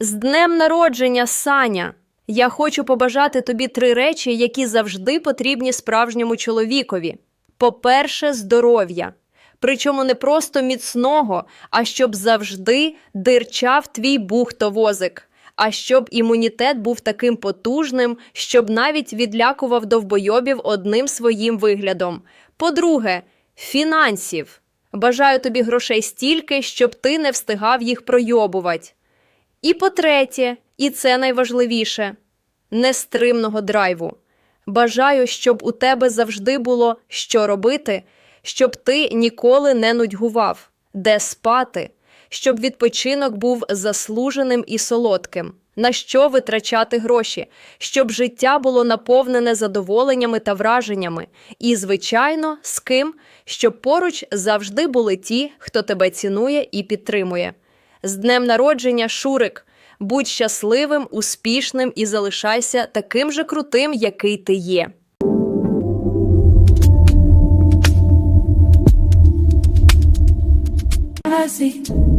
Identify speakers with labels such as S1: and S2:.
S1: З днем народження, Саня! Я хочу побажати тобі три речі, які завжди потрібні справжньому чоловікові. По-перше, здоров'я. Причому не просто міцного, а щоб завжди дирчав твій бухтовозик, а щоб імунітет був таким потужним, щоб навіть відлякував довбойобів одним своїм виглядом. По-друге, фінансів. Бажаю тобі грошей стільки, щоб ти не встигав їх пройобувати. І по-третє, і це найважливіше нестримного драйву. Бажаю, щоб у тебе завжди було що робити, щоб ти ніколи не нудьгував, де спати, щоб відпочинок був заслуженим і солодким, на що витрачати гроші, щоб життя було наповнене задоволеннями та враженнями, і, звичайно, з ким, щоб поруч завжди були ті, хто тебе цінує і підтримує. З днем народження, Шурик! Будь щасливим, успішним і залишайся таким же крутим, який ти є.
S2: See